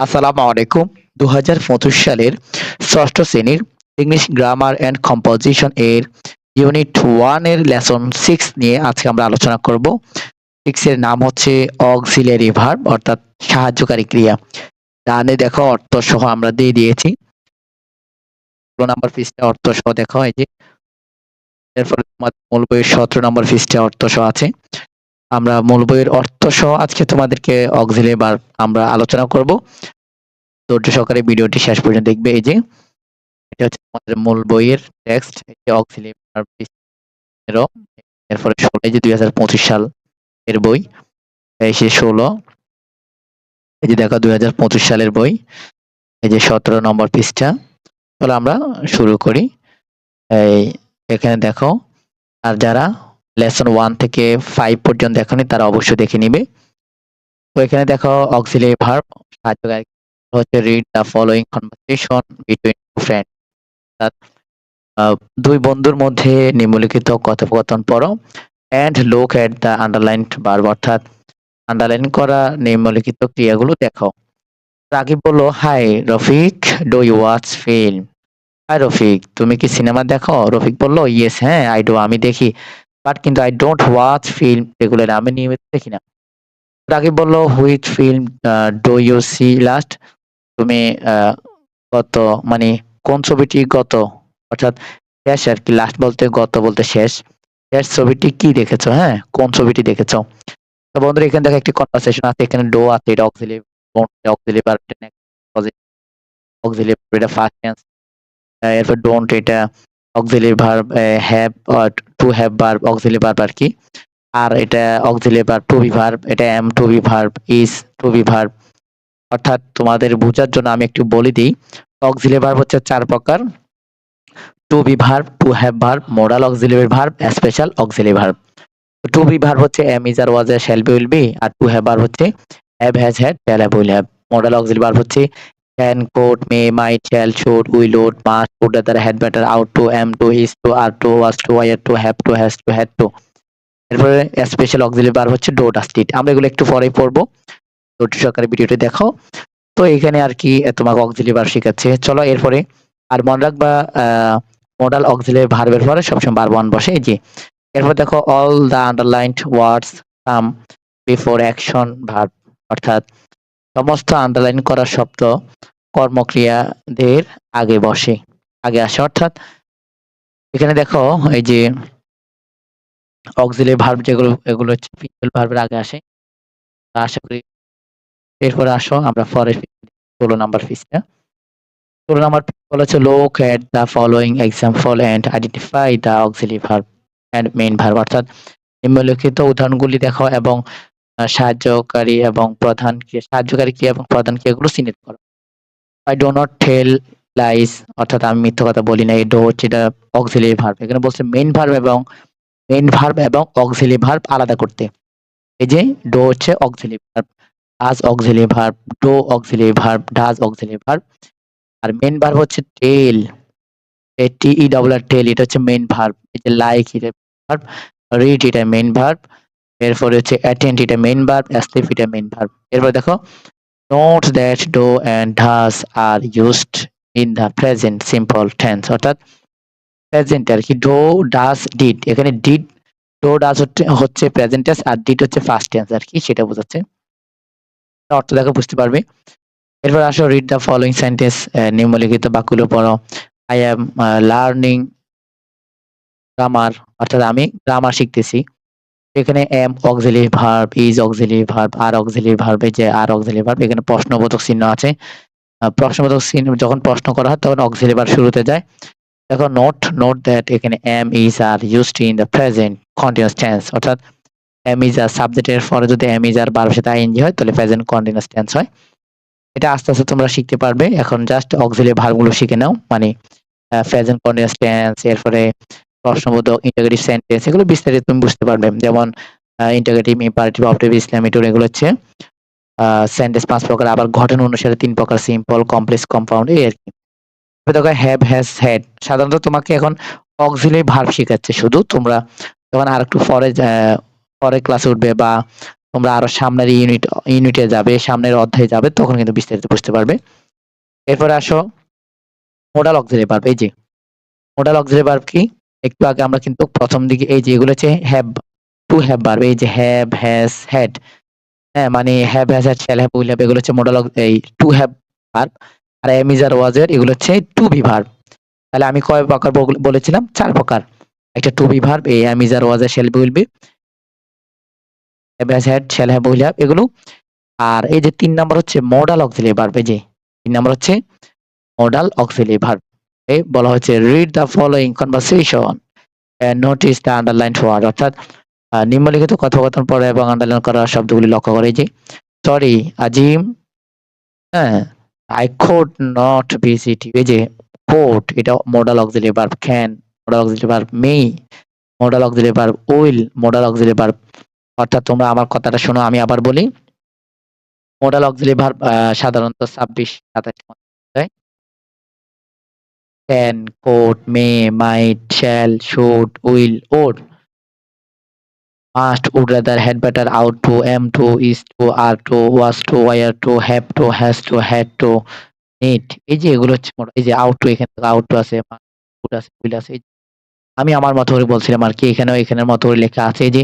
আসসালামু আলাইকুম। দুহাজার পঁচিশ সালের ষষ্ঠ শ্রেণির ইংলিশ গ্রামার অ্যান্ড কম্পোজিশন এর ইউনিট ওয়ানের লেসন সিক্স নিয়ে আজকে আমরা আলোচনা করব। সিক্স এর নাম হচ্ছে অক্সিলারি ভার্ব অর্থাৎ সাহায্যকারী ক্রিয়া। ডানে দেখো অর্থ সহ আমরা দিয়ে দিয়েছি। ষোলো নম্বর পৃষ্ঠা অর্থ সহ দেখো যে, এরপরে মূল বইয়ের সতেরো নম্বর পৃষ্ঠা অর্থ সহ আছে। আমরা মূল বইয়ের অর্থ সহ আজকে তোমাদেরকে অক্সিলারি ভার্ব আমরা আলোচনা করব। ধৈর্য সহকারে ভিডিওটি শেষ পর্যন্ত দেখবে এই যে, এটা হচ্ছে আমাদের মূল বইয়ের টেক্সট যে ভার্ব এরও এরপরে ষোলো যে দুই হাজার পঁচিশ সাল এর বই, এই সে ষোলো, এই যে দেখো দুই হাজার পঁচিশ সালের বই, এই যে সতেরো নম্বর পৃষ্ঠা। তাহলে আমরা শুরু করি। এই, এখানে দেখো, আর যারা লেসন ওয়ান থেকে ফাইভ পর্যন্ত দেখনি তারা অবশ্যই দেখে নিবে। তো এখানে দেখো অক্সিলারি ভার্ব সাহায্যকারী হচ্ছে read the following conversation between friend দুই বন্ধুর মধ্যে নিম্নলিখিত কথোপকথন পড়ো and look at the underline verb অর্থাৎ আন্ডারলাইন করা নিম্নলিখিত ক্রিয়াগুলো দেখো। রাকিব বলল hi Rafiq do you watch film hi Rafiq, তুমি কি সিনেমা দেখো? রফিক বলল ইয়েস হ্যাঁ আই ডু আমি দেখি। বাট কিন্তু I don't watch film regular আমি নিয়মিত দেখি না। রাকিব বলল which film do you see last তুমি আহ, গত মানে কোন ছবিটি গত? অর্থাৎ শেষ আর কি লাস্ট বলতে গত বলতে শেষ। শেষ ছবিটি কি দেখেছ? হ্যাঁ কোন ছবিটি দেখেছ? তো বন্ধুরা এখানে দেখো একটি কনভারসেশন আছে এখানে ডো আছে এটা অক্সিলি অক্সিলি অক্সিলি এটা ফার্স্ট টেন্স এরপর ডোন্ট এটা auxiliary verb have to have verb auxiliary verb আর কি? আর এটা auxiliary verb to be verb এটা am to be verb is to be verb অর্থাৎ তোমাদের বোঝার জন্য আমি একটু বলে দিই অক্সিলি ভার্ব হচ্ছে চার প্রকার। To be verb to have verb modal auxiliary verb special auxiliary verb to be verb হচ্ছে am is are was shall be will be R to have verb হচ্ছে have has had shall have will have modal auxiliary verb হচ্ছে can could may might shall should will would must would দ্বারা had better ought to am to is to are to was to were to have to has to had to এরপরে special auxiliary verb হচ্ছে do does did আমরা এগুলো একটু পরেই পড়ব। ধৈর্য সহকারে ভিডিওটি দেখো। তো এখানে আর কি তোমাকে অক্সিলিয়ারি ভার্ব শেখাচ্ছে। চলো এরপরে আর মনে রাখবা মডাল অক্সিলিয়ারি ভার্বের পরে সবসময় ভার্ব ওয়ান বসে। এই যে, এরপর দেখো all the underlined words come before action verb অর্থাৎ সমস্ত আন্ডারলাইন করা শব্দ কর্মক্রিয়াদের আগে বসে, আগে আসে। অর্থাৎ এখানে দেখো, এই যে অক্সিলিয়ারি ভার্ব যেগুলো, এগুলো হচ্ছে ভার্বের আগে আসে। আশা করি এরপরে আসো, আমরা পরের ষোলো নাম্বার পিসটা ষোলো নাম্বার বলা হচ্ছে look at the following example and identify the auxiliary verb and main verb অর্থাৎ নিম্নলিখিত উদাহরণগুলি দেখো এবং সাহায্যকারী এবং প্রধান ক্রিয়া সাহায্যকারী ক্রিয়া এবং প্রধান ক্রিয়াগুলো চিহ্নিত করো। I do not tell lies অর্থাৎ আমি মিথ্যা কথা বলি না, এই ডো হচ্ছে এটা অক্সিলি ভার্ব এখানে বলছে মেইন ভার্ব এবং মেইন ভার্ব এবং অক্সিলি ভার্ব আলাদা করতে। এই যে ডো হচ্ছে auxiliary verb is auxiliary verb do auxiliary verb does auxiliary verb R main verb হচ্ছে টেল টি ই ডবল আর টেল এটা হচ্ছে মেইন ভার্ব এই যে লাইক এটা ভার্ব রিড এটা মেইন ভার্ব এরপরে হচ্ছে অ্যাটেন্ড এটা মেইন ভার্ব স্লিপ এটা মেইন ভার্ব এরপর দেখো note that do and does are used in the present simple tense অর্থাৎ প্রেজেন্ট আর কি ডো ডাস ডিড এখানে ডিড ডো ডাস হচ্ছে প্রেজেন্ট টেন্স আর ডিড হচ্ছে ফার্স্ট টেন্স আর কি, সেটা বোঝাচ্ছে। অর্থ দেখো, বুঝতে পারবে। এরপর আসো রিড দ্য ফলোইং সেন্টেন্স নিম্নলিখিত বাক্যগুলো পড়ো। আই অ্যাম লার্নিং গ্রামার অর্থাৎ আমি গ্রামার শিখতেছি। এখানে am auxiliary verb is auxiliary verb are auxiliary verb যে আর অক্সিলিয়ারি ভার্ব এখানে প্রশ্নবোধক চিহ্ন আছে। প্রশ্নবোধক চিহ্ন যখন প্রশ্ন করা হয়, তখন অক্সিলিয়ারি ভার্ব শুরুতে যায়। দেখো নোট নোট দ্যাট এখানে am is are used in the present continuous tense অর্থাৎ এম ইজ আর সাবজেক্টের পরে যদি এম ইজ আর ভার্বের সাথে আইএনজি হয়, তাহলে প্রেজেন্ট কন্টিনিউয়াস টেন্স হয়। এটা আস্তে আস্তে তোমরা শিখতে পারবে। এখন জাস্ট অক্সিলিয়ারি ভার্বগুলো শিখে নাও। মানে প্রেজেন্ট কন্টিনিউয়াস টেন্স এরপরে প্রশ্নবোধক ইন্টাগ্রেটিভ সেন্টেন্স এগুলো বিস্তারিত তুমি বুঝতে পারবে। যেমন ইন্টাগ্রেটিভ ইম্পারেটিভ অবজেক্টিভ ইসলামিক এগুলো হচ্ছে সেন্টেন্স পাঁচ প্রকার, আবার ঘটনা অনুসারে তিন প্রকার সিম্পল কমপ্লেক্স কম্পাউন্ড এই আর কি। দেখো হ্যাভ হ্যাজ হ্যাড সাধারণত তোমাকে এখন অক্সিলিয়ারি ভার্ব শেখাচ্ছে। শুধু তোমরা যখন আর একটু পরে পরে ক্লাসে উঠবে বা তোমরা আরও সামনের ইউনিট ইউনিটে যাবে, সামনের অধ্যায়ে যাবে, তখন কিন্তু বিস্তারিত বুঝতে পারবে। এরপরে আসো মোডাল অক্সিলারি ভার্ব এই যে মোডাল অক্সিলারি ভার্ব কি? একটু আগে আমরা কিন্তু প্রথম দিকে এই যে এগুলো হচ্ছে হ্যাভ টু হ্যাভ ভার্ব এই যে হ্যাভ হ্যাজ হ্যাড হ্যাঁ মানে have has had shall have will have এগুলো হচ্ছে মোডাল এই টু হ্যাভ ভার্ব আর এমিজার ওয়াজের এগুলো হচ্ছে টু বি ভার্ব তাহলে আমি কয় প্রকার বল- বলেছিলাম? চার প্রকার। একটা টু বি ভার্ব এই এম ইজ অ্যামিজার ওয়াজের shall be will be have has had shall have will have এগুলো। আর এই যে তিন নাম্বার হচ্ছে মডাল অক্সিলারি ভার্ব এই যে তিন নাম্বার হচ্ছে মডাল অক্সিলারি ভার্ব বলা হচ্ছে read the following conversation notice the underline word অর্থাৎ নিম্নলিখিত কথোপকথন পড়া এবং আন্ডারলাইন করা শব্দগুলি লক্ষ্য করে যে সরি আজিম হ্যাঁ আই কোড নট ভিজিট এই যে কোড এটা modal auxiliary verb can modal auxiliary verb may modal auxiliary verb will modal auxiliary verb অর্থাৎ তোমরা আমার কথাটা শোনো, আমি আবার বলি। মডাল অক্সিলারি ভার্ব সাধারণত ছাব্বিশ, সাতাশ can could may might shall should will or must, would rather, had better, out to, am to, is to, are to, was to, wire to, have to, has to, had to, need এই যে এগুলো হচ্ছে এই যে ought to এখানে ought to আছে would আছে will আছে আমি আমার মতো করে বলছিলাম আর কি এখানেও এখানের মতো করে লেখা আছে যে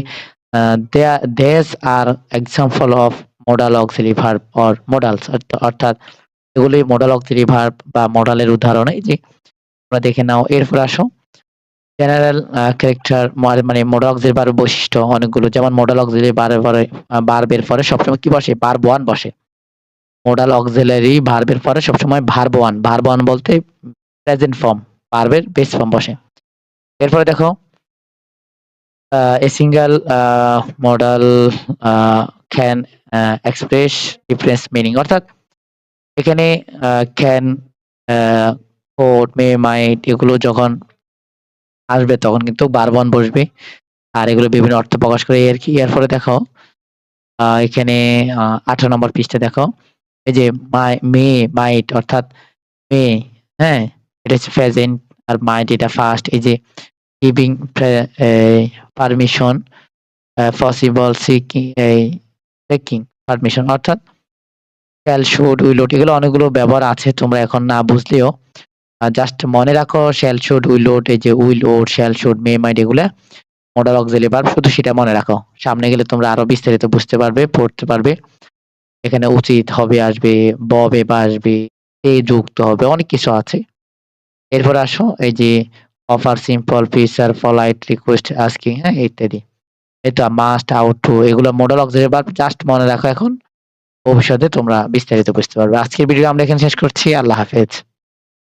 these are example of modal auxiliary verb or modals অর্থাৎ এগুলি মডাল অক্সিলি ভার্ব বা মডালের উদাহরণ এই যে তোমরা দেখে নাও। এরপর আসো। জেনারেল ক্যারেক্টার মানে মডাল অক্সিলারি ভার্ব বৈশিষ্ট্য অনেকগুলো। যেমন মডাল অক্সিলারি ভার্বের পরে ভার্বের পরে সবসময় কি বসে? ভার্ব ওয়ান বসে। মডাল অক্সিলারি ভার্বের পরে সবসময় ভার্ব ওয়ান ভার্ব ওয়ান বলতে প্রেজেন্ট ফর্ম ভার্বের বেস্ট ফর্ম বসে। এরপরে দেখো a single modal can express difference meaning অর্থাৎ এখানে ক্যান কোড মে মাইট এগুলো যখন আসবে তখন কিন্তু বারবন বসবে। আর এগুলো বিভিন্ন অর্থ প্রকাশ করে এর কি এরপরে দেখো এখানে আঠারো নম্বর পৃষ্ঠা দেখো। এই যে মে মাইট অর্থাৎ মে হ্যাঁ এটা হচ্ছে প্রেজেন্ট আর মাইট এটা ফার্স্ট এই যে গিভিং পারমিশন পসিবল সিকিং এই পারমিশন অর্থাৎ শ্যাল শুড উইলোট এগুলো অনেকগুলো ব্যবহার আছে, তোমরা এখন না বুঝলেও। জাস্ট মনে রাখো শ্যাল শুড উইলোট এই যে will would shall should may might এগুলা মডাল অক্সিলি ভার্ব শুধু সেটা মনে রাখো। সামনে গেলে তোমরা আরও বিস্তারিত বুঝতে পারবে, পড়তে পারবে। এখানে উচিত হবে, আসবে, ববে বা আসবে, এ, যুক্ত হবে, অনেক কিছু আছে। এরপর আসো, এই যে offer simple feature polite request asking হ্যাঁ ইত্যাদি। এটা মাস্ট আউট টু এগুলো মডেল অক্সিলারি ভার্ব জাস্ট মনে রাখো এখন। ভবিষ্যতে তোমরা বিস্তারিত বুঝতে পারবে। আজকের ভিডিও আমরা এখানে শেষ করছি, আল্লাহ হাফেজ।